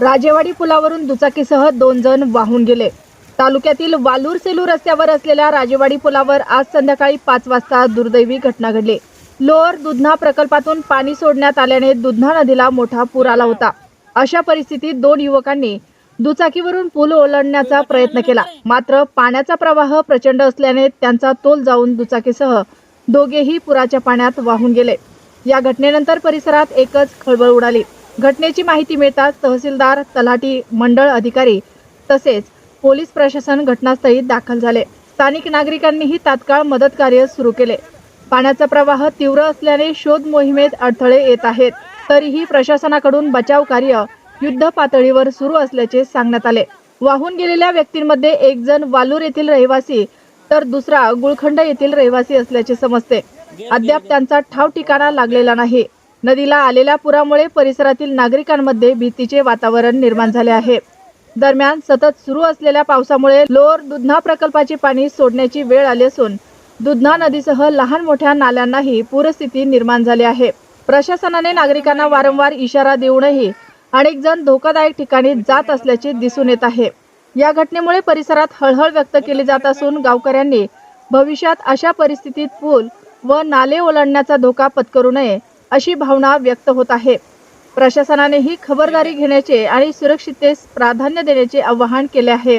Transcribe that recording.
राजेवाडी पुलावरून दुचाकीसह दोन जण वाहून गेले. तालुक्यातील वालूर सेलू रस्त्यावर असलेल्या राजेवाडी पुलावर आज संध्याकाळी पाच वाजता दुर्दैवी घटना घडली. लोअर दुधना प्रकल्पातून पाणी सोडण्यात आल्याने दुधना नदीला मोठा पूर आला होता. अशा परिस्थितीत दोन युवकांनी दुचाकीवरून पूल ओलांडण्याचा प्रयत्न केला. मात्र पाण्याचा प्रवाह प्रचंड असल्याने त्यांचा तोल जाऊन दुचाकीसह दोघेही पुराच्या पाण्यात वाहून गेले. या घटनेनंतर परिसरात एकच खळबळ उडाली. घटनेची माहिती मिळताच तहसीलदार तलाठी मंडळ अधिकारी तसेच पोलीस प्रशासन घटनास्थळी दाखल झाले. स्थानिक नागरिकांनीही तात्काळ मदत कार्य सुरू केले. पाण्याचा प्रवाह तीव्र असल्याने शोध मोहिमेत अडथळे येत आहेत. तरीही प्रशासनाकडून बचाव कार्य युद्ध पातळीवर सुरू असल्याचे सांगण्यात आले. वाहून गेलेल्या व्यक्तींमध्ये एक जण वालूर येथील रहिवासी तर दुसरा गुळखंड येथील रहिवासी असल्याचे समजते. अद्याप त्यांचा ठाव ठिकाणा लागलेला नाही. नदीला आलेल्या पुरामुळे परिसरातील नागरिकांमध्ये भीतीचे वातावरण निर्माण झाले आहे. दरम्यान सतत सुरू असलेल्या पावसामुळे लोअर दुधना प्रकल्पाचे पाणी सोडण्याची वेळ आली असून दुधना नदीसह लहान मोठ्या नाल्यांनाही पूरस्थिती निर्माण झाली आहे. प्रशासनाने नागरिकांना वारंवार इशारा देऊनही अनेक जण धोकादायक ठिकाणी जात असल्याचे दिसून येत आहे. या घटनेमुळे परिसरात हळहळ व्यक्त केली जात असून गावकऱ्यांनी भविष्यात अशा परिस्थितीत पूल व नाले ओलांडण्याचा धोका पत्करू नये अशी भावना व्यक्त होत आहे. प्रशासनानेही खबरदारी घेण्याचे आणि सुरक्षिततेस प्राधान्य देण्याचे आवाहन केले आहे.